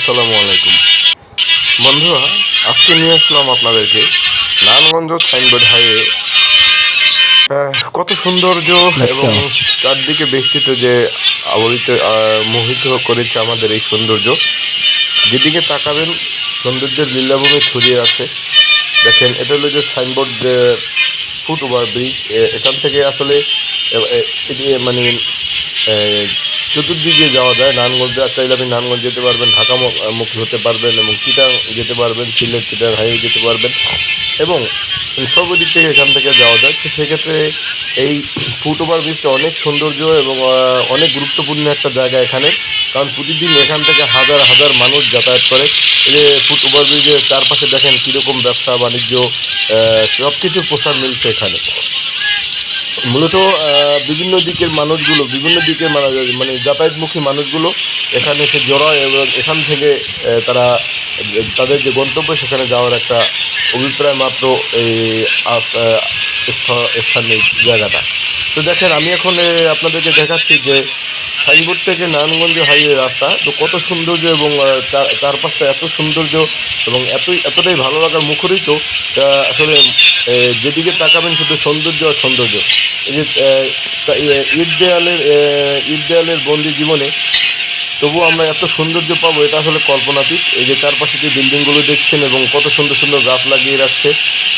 আসসালামু আলাইকুম। বন্ধুরা আজকে নিয়ে আসলাম আপনাদেরকে নারায়ণগঞ্জ সাইনবোর্ড হাইওয়ে। কত সৌন্দর্য এবং চারদিকে বেষ্টিত যে আবরিত মোহিত করেছে আমাদের এই সৌন্দর্য। যেদিকে তাকাবেন সৌন্দর্যের লীলাভূমি ছড়িয়ে আছে। দেখেন এটা হলো যে সাইনবোর্ড ফুট ওভার ব্রিজ এখান থেকে আসলে মানে চতুর্দিকে যাওয়া যায়। নারায়ণগঞ্জ চাইলে আপনি নারায়ণগঞ্জ যেতে পারবেন, ঢাকা মুখী হতে পারবেন এবং চিটাং যেতে পারবেন, সিলেট, চিটাং হাইওয়ে যেতে পারবেন এবং সর্বদিক থেকে এখান থেকে যাওয়া যায়। তো সেক্ষেত্রে এই ফুট ওভার ব্রিজটা অনেক সৌন্দর্য এবং অনেক গুরুত্বপূর্ণ একটা জায়গা এখানে। কারণ প্রতিদিন এখান থেকে হাজার হাজার মানুষ যাতায়াত করে। এই যে ফুট ওভার ব্রিজের চারপাশে দেখেন কীরকম ব্যবসা, বাণিজ্য সব কিছুর প্রসার মিলছে এখানে। মূলত বিভিন্ন দিকের মানুষগুলো, বিভিন্ন দিকের মানে- মানে যাতায়াতমুখী মানুষগুলো এখানে এসে জড়ায় এবং এখান থেকে তারা, তাদের যে গন্তব্য, সেখানে যাওয়ার একটা অভিপ্রায় মাত্র এই স্থানীয় জায়গাটা। তো দেখেন, আমি এখন আপনাদেরকে দেখাচ্ছি যে সাইনবোর্ড থেকে নারায়ণগঞ্জ হাইওয়ে রাস্তা। তো কত সৌন্দর্য এবং চারপাশটা এত সৌন্দর্য এবং এতই, এতটাই ভালো লাগার মুখরিত, তা আসলে যেদিকে তাকাবেন শুধু সৌন্দর্য আর সৌন্দর্য। এই যে ঈদ দেয়ালের ঈদ দেয়ালের বন্দি জীবনে তবু আমরা এত সৌন্দর্য পাবো, এটা আসলে কল্পনাতীত। এই যে চারপাশে যে বিল্ডিংগুলো দেখছেন এবং কত সুন্দর সুন্দর গাছ লাগিয়ে রাখছে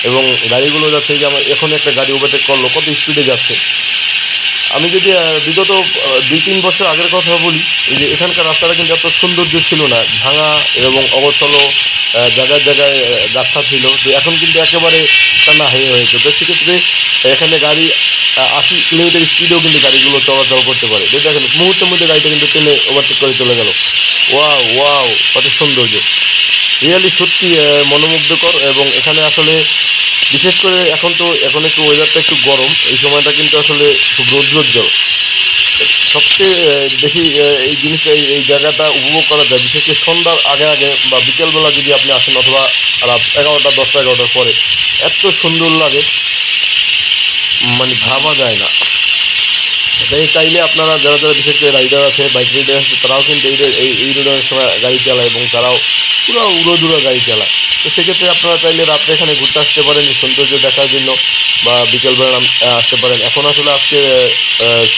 এবং গাড়িগুলো যাচ্ছে যে আমার এখন একটা গাড়ি ওভারটেক করল, কত স্পিডে যাচ্ছে। আমি যদি বিগত দুই তিন বছর আগের কথা বলি, এই যে এখানকার রাস্তাটা কিন্তু এত সৌন্দর্য ছিল না, ভাঙা এবং অবসল জায়গায় জায়গায় রাস্তা ছিল তো এখন কিন্তু একেবারে টানা হয়ে হয়েছে। তো সেক্ষেত্রে এখানে গাড়ি আশি কিলোমিটার স্পিডেও কিন্তু গাড়িগুলো চলাচল করতে পারে। তো দেখেন, মুহূর্তের মধ্যে গাড়িটা কিন্তু টেনে ওভারটেক করে চলে গেল। ওয়াও ওয়াও, কত সৌন্দর্য। রিয়ালি সত্যি মনোমুগ্ধকর এবং এখানে আসলে বিশেষ করে এখন তো, এখন একটু ওয়েদারটা একটু গরম, এই সময়টা কিন্তু আসলে খুব রৌদ্রোজ্জ্বল। সবচেয়ে বেশি এই জিনিসটা, এই জায়গাটা উপভোগ করা যায়, বিশেষ করে সন্ধ্যার আগে আগে বা বিকেলবেলা যদি আপনি আসেন অথবা রাত এগারোটা, দশটা, এগারোটার পরে, এত সুন্দর লাগে মানে ভাবা যায় না। তাই চাইলে আপনারা যারা যারা বিশেষ করে রাইডার আছে বাইক রাইডার আছে, তারাও কিন্তু এই এই রোডের সময় গাড়ি চালায় এবং তারাও পুরো উড়ো উড়োদুরা গাড়ি চালায়। তো সেক্ষেত্রে আপনারা চাইলে রাত্রে এখানে ঘুরতে আসতে পারেন সৌন্দর্য দেখার জন্য, বা বিকেলবেলা আসতে পারেন। এখন আসলে আজকে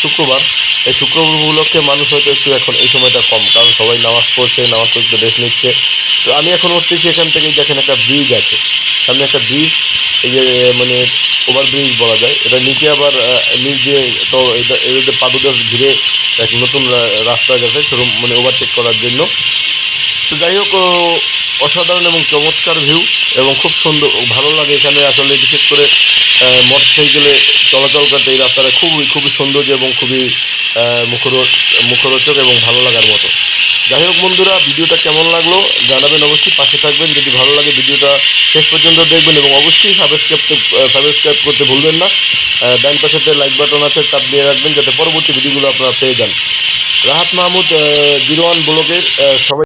শুক্রবার। এই শুক্রবার উপলক্ষে মানুষ হয়তো একটু এখন এই সময়টা কম, কারণ সবাই নামাজ পড়ছে, নামাজ পড়তে রেস্ট নিচ্ছে। তো আমি এখন উঠতেছি এখান থেকেই, দেখেন একটা ব্রিজ আছে। সামনে একটা ব্রিজ এই যে মানে ওভার ব্রিজ বলা যায়। এটা নিচে আবার নিচ দিয়ে তো এটা পাদুদাস ঘিরে এক নতুন রাস্তা গেছে সেরকম মানে ওভারটেক করার জন্য। তো যাই হোক অসাধারণ এবং চমৎকার ভিউ এবং খুব সুন্দর, ভালো লাগে এখানে আসলে বিশেষ করে মোটর সাইকেলে চলাচল করতে। এই রাস্তাটা খুবই খুবই সৌন্দর্য এবং খুবই মুখর, মুখরোচক এবং ভালো লাগার মতো। যাই হোক বন্ধুরা, ভিডিওটা কেমন লাগল জানাবেন অবশ্যই, পাশে থাকবেন। যদি ভালো লাগে ভিডিওটা, শেষ পর্যন্ত দেখবেন এবং অবশ্যই সাবস্ক্রাইব সাবস্ক্রাইব করতে ভুলবেন না। ডান পাশেতে লাইক বাটন আছে চাপ দিয়ে রাখবেন যাতে পরবর্তী ভিডিওগুলো আপনারা পেয়ে যান। রাহাত মাহমুদ জিরো ওয়ান ব্লকের সবাই